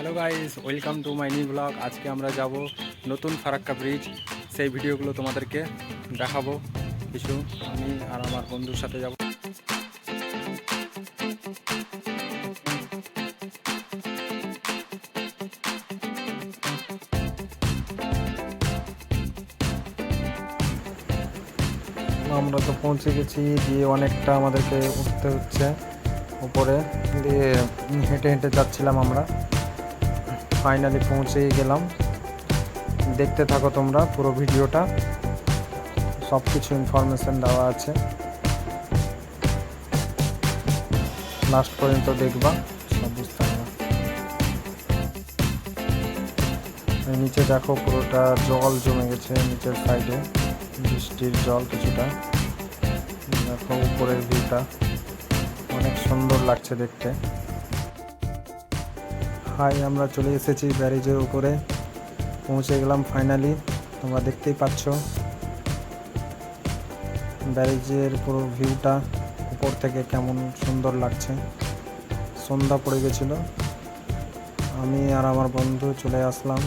Hello guys welcome to my new blog আজকে আমরা যাব নতুন ফারাক্কা ব্রিজ সেই ভিডিওগুলো তোমাদেরকে দেখাবো। কিছু আমি আর আমার বন্ধুর সাথে যাব। আমরা তো পৌঁছে গেছি, দিয়ে অনেকটা আমাদেরকে উঠতে হচ্ছে। উপরে দিয়ে হেঁটে হেঁটে যাচ্ছিলাম আমরা। ফাইনালি পৌঁছেই গেলাম। দেখতে থাকো তোমরা পুরো ভিডিওটা। সব কিছু ইনফরমেশন দেওয়া আছে। লাস্ট পর্যন্ত দেখবা, সব বুঝতে নিচে দেখো পুরোটা জল জমে গেছে নিচের সাইডে বৃষ্টির জল কিছুটা। দেখো উপরের ভিউটা অনেক সুন্দর লাগছে দেখতে। হাই, আমরা চলে এসেছি ব্যারেজের উপরে। পৌঁছে গেলাম ফাইনালি তোমরা দেখতেই পাচ্ছ। ব্যারেজের পুরো ভিউটা উপর থেকে কেমন সুন্দর লাগছে। সন্ধ্যা পড়ে গেছিল। আমি আর আমার বন্ধু চলে আসলাম।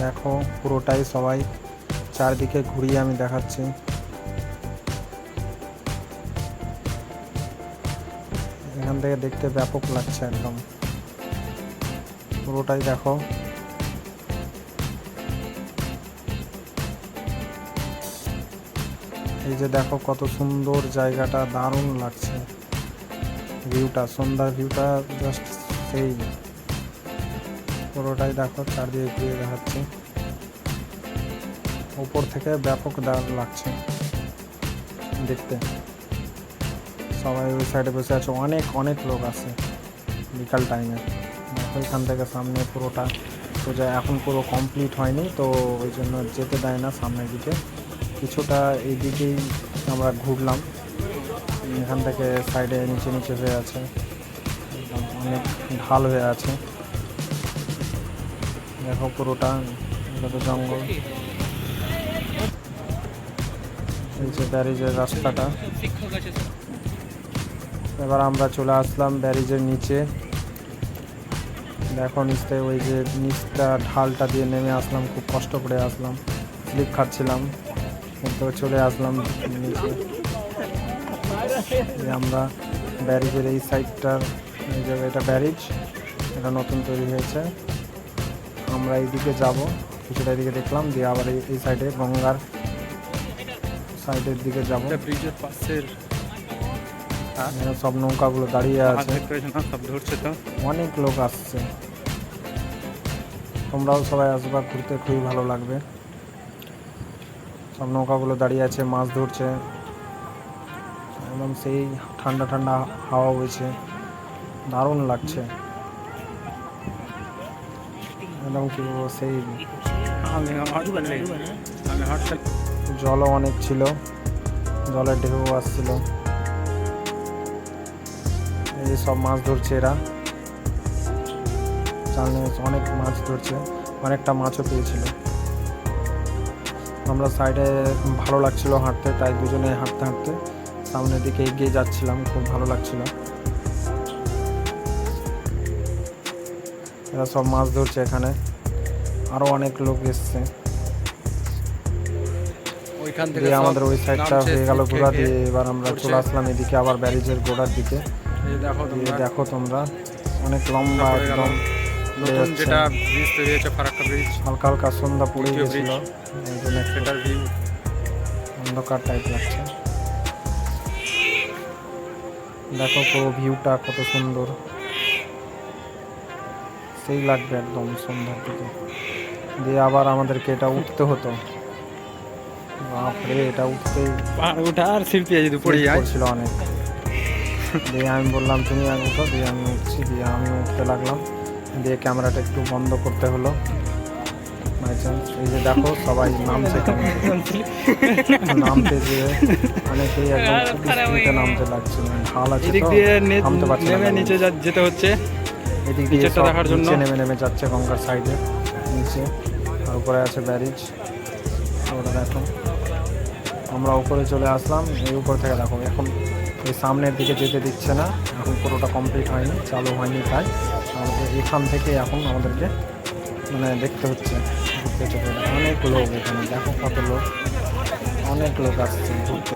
দেখো, পুরোটাই সবাই চারদিকে ঘুরিয়ে আমি দেখাচ্ছি। এখান থেকে দেখতে ব্যাপক লাগছে একদম। পুরোটাই দেখো। এই যে দেখো কত সুন্দর জায়গাটা, দারুণ লাগছে। ভিউটা, সন্ধ্যার ভিউটা জাস্ট সেই। পুরোটাই দেখো, চারদিকে ঘুরিয়ে দেখাচ্ছে। উপর থেকে ব্যাপক দারুণ লাগছে দেখতে। সবাই ওই সাইডে বসে আছে, অনেক অনেক লোক আছে বিকাল টাইমে ওইখান থেকে সামনে পুরোটা। সোজা এখন পুরো কমপ্লিট হয়নি, তো ওই জন্য যেতে দেয় না সামনের দিকে। কিছুটা এই দিকেই আমরা ঘুরলাম। এখান থেকে সাইডে নিচে নিচে হয়ে আছে। অনেক ঢাল হয়ে আছে। দেখো পুরোটা, এটা তো জঙ্গল। এই যে ব্যারিজের রাস্তাটা। এবার আমরা চলে আসলাম ব্যারিজের নিচে। দেখো নিচতে ওই যে নিচটা ঢালটা দিয়ে নেমে আসলাম, খুব কষ্ট করে আসলাম। স্লিপ খাচ্ছিলাম, কিন্তু চলে আসলাম নিচে। আমরা ব্যারিজের এই সাইডটার, এই জায়গায় এটা ব্যারিজ, এটা নতুন তৈরি হয়েছে। আমরা এইদিকে যাব, কিছুটা এদিকে দেখলাম, দিয়ে আবার এই সাইডে গঙ্গার সাইডের দিকে যাব। ব্রিজের পাশের সব নৌকাগুলো দাঁড়িয়ে আছে। সব ধরছে তো। অনেক লোক আসছে। তোমরাও সবাই আসবা ঘুরতে খুবই ভালো লাগবে। সব নৌকাগুলো দাঁড়িয়ে আছে মাছ ধরছে। একদম সেই ঠান্ডা ঠান্ডা হাওয়া বইছে। দারুণ লাগছে। একদম কি বলব সেই জলও অনেক ছিল। জলের ঢেউ আসছিল। যে সব মাছ ধরছে এরা। জালে অনেক মাছ ধরছে অনেকটা মাছও পেয়েছিল। আমরা সাইডে ভালো লাগছিল হাঁটতে তাই দুজনে হাঁটতে হাঁটতে সামনের দিকে এগিয়ে যাচ্ছিলাম খুব ভালো লাগছিল। এরা সব মাছ ধরছে এখানে। আরও অনেক লোক এসছে। ওইখান থেকে দিয়ে আমাদের ওই সাইডটা হয়ে গেল খেয়ে দিয়ে। এবার আমরা চলে আসলাম এদিকে আবার ব্যারিজের গোড়ার দিকে। দেখো দিয়ে তোমরা। দেখো তোমরা। অনেক লম্বা। একদম নতুন যাচ্ছে। যেটা ব্রিজ তৈরি হয়েছে ফারাক্কা ব্রিজ হালকা হালকা সন্ধ্যা পড়ে গেছিল। সেটার ভিউ অন্ধকার টাইপ লাগছে। দেখো পুরো ভিউটা কত সুন্দর। সেই লাগবে একদম সন্ধ্যার দিকে। দিয়ে আবার আমাদেরকে এটা উঠতে হতো। বাপরে এটা ওঠা আর শিল্পী যদি পড়ে যায় ছিল অনেক। দিয়ে আমি বললাম তুমি আগে উঠো দিয়ে আমি উঠছি দিয়ে আমি উঠতে লাগলাম। দিয়ে ক্যামেরাটা একটু বন্ধ করতে হলো। বাই চান্স এই যে দেখো সবাই নামছে। নামতে যে অনেকেই একদম নামতে লাগছে মানে ঢাল আছে এদিক তো দিয়ে পারছে নেমে নিচে যা- যেতে হচ্ছে। এদিক দিয়ে দেখার জন্য। নেমে নেমে যাচ্ছে গঙ্গার সাইডে নিচে। আর উপরে আছে ব্যারিজ। ওটা দেখো। আমরা উপরে চলে আসলাম এই উপর থেকে দেখো এখন এই সামনের দিকে যেতে দিচ্ছে না। এখন পুরোটা কমপ্লিট হয়নি, চালু হয়নি তাই। আমাদের এখান থেকে এখন আমাদেরকে মানে দেখতে হচ্ছে। অনেক লোক এখানে, দেখো কত লোক। অনেক লোক আসছে। ঘুরতে